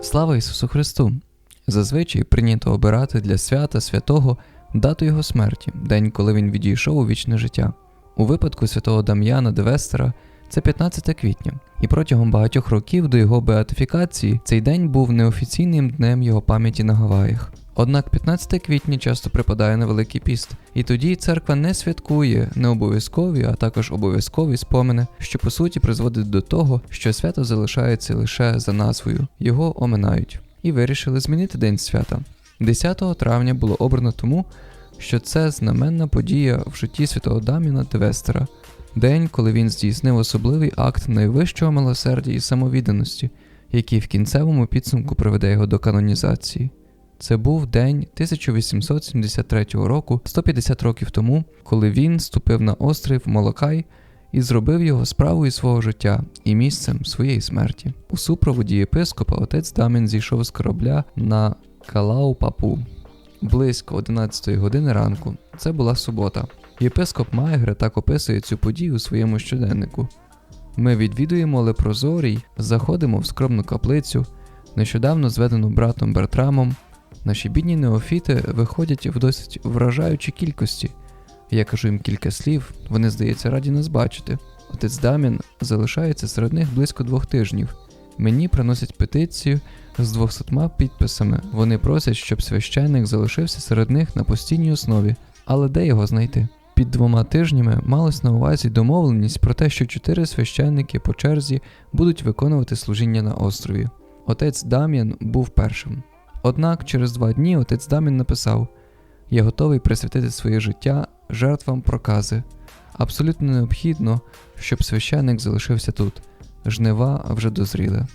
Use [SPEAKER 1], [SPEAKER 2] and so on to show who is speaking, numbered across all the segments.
[SPEAKER 1] Слава Ісусу Христу! Зазвичай прийнято обирати для свята святого дату його смерті, день, коли він відійшов у вічне життя. У випадку святого Дам'яна Девестера це 15 квітня, і протягом багатьох років до його беатифікації цей день був неофіційним днем його пам'яті на Гаваях. Однак 15 квітня часто припадає на Великий піст, і тоді церква не святкує необов'язкові, а також обов'язкові спомини, що по суті призводить до того, що свято залишається лише за назвою, його оминають, і вирішили змінити день свята. 10 травня було обрано тому, що це знаменна подія в житті святого Даміна Девестера, день, коли він здійснив особливий акт найвищого милосердя і самовідданості, який в кінцевому підсумку приведе його до канонізації. Це був день 1873 року, 150 років тому, коли він ступив на острів Молокай і зробив його справою свого життя і місцем своєї смерті. У супроводі єпископа отець Дамін зійшов з корабля на Калау-Папу близько 11 години ранку. Це була субота. Єпископ Майгре так описує цю подію у своєму щоденнику. Ми відвідуємо Лепрозорій, заходимо в скромну каплицю, нещодавно зведену братом Бертрамом. Наші бідні неофіти виходять в досить вражаючій кількості. Я кажу їм кілька слів, вони, здається, раді нас бачити. Отець Дамін залишається серед них близько двох тижнів. Мені приносять петицію з 200 підписами. Вони просять, щоб священник залишився серед них на постійній основі. Але де його знайти? Під двома тижнями малось на увазі домовленість про те, що чотири священники по черзі будуть виконувати служіння на острові. Отець Дам'ян був першим. Однак через два дні отець Дамін написав: Я готовий присвятити своє життя жертвам прокази. Абсолютно необхідно, щоб священник залишився тут. Жнива вже дозріли.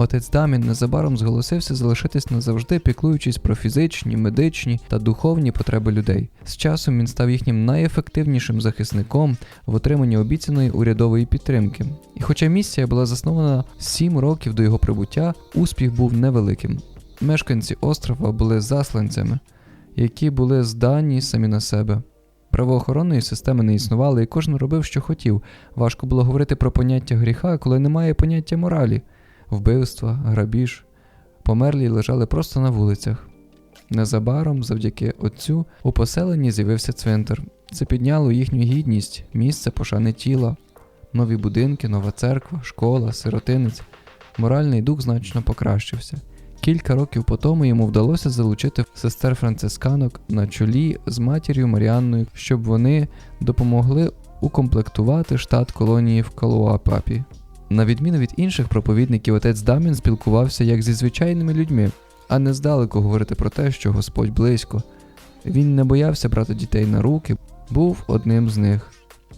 [SPEAKER 1] Отець Дамін незабаром зголосився залишитись назавжди, піклуючись про фізичні, медичні та духовні потреби людей. З часом він став їхнім найефективнішим захисником в отриманні обіцяної урядової підтримки. І хоча місія була заснована 7 років до його прибуття, успіх був невеликим. Мешканці острова були засланцями, які були здані самі на себе. Правоохоронної системи не існувало, і кожен робив, що хотів. Важко було говорити про поняття гріха, коли немає поняття моралі, вбивства, грабіж. Померлі лежали просто на вулицях. Незабаром, завдяки отцю, у поселенні з'явився цвинтар. Це підняло їхню гідність, місце пошани тіла, нові будинки, нова церква, школа, сиротинець. Моральний дух значно покращився. Кілька років по тому йому вдалося залучити сестер францисканок на чолі з матір'ю Маріанною, щоб вони допомогли укомплектувати штат колонії в Калуапапі. На відміну від інших проповідників, отець Дамін спілкувався як зі звичайними людьми, а не здалеку говорити про те, що Господь близько. Він не боявся брати дітей на руки, був одним з них.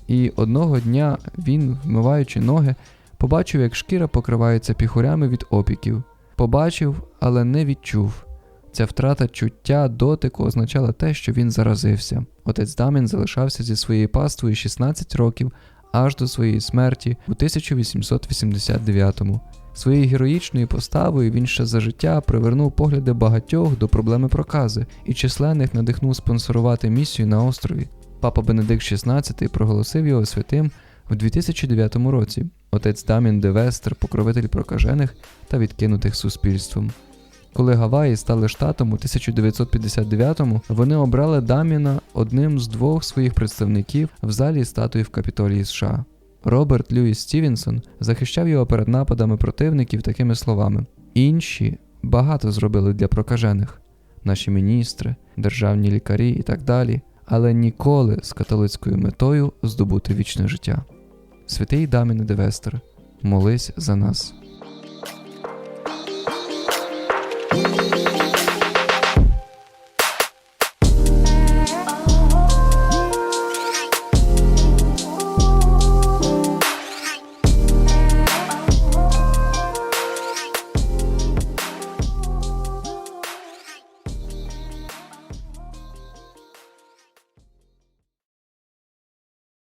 [SPEAKER 1] І одного дня він, вмиваючи ноги, побачив, як шкіра покривається піхурями від опіків. Побачив, але не відчув. Ця втрата чуття дотику означала те, що він заразився. Отець Дамін залишався зі своєю паствою 16 років аж до своєї смерті у 1889-му. Своєю героїчною поставою він ще за життя привернув погляди багатьох до проблеми прокази і численних надихнув спонсорувати місію на острові. Папа Бенедикт XVI проголосив його святим у 2009 році. Отець Дамін Девестер, покровитель прокажених та відкинутих суспільством. Коли Гаваї стали штатом у 1959-му, вони обрали Даміна одним з двох своїх представників в залі статуї в Капітолії США. Роберт Льюіс Стівенсон захищав його перед нападами противників такими словами: інші багато зробили для прокажених, наші міністри, державні лікарі і так далі, але ніколи з католицькою метою здобути вічне життя. Святий Даміне Девестер, молись за нас.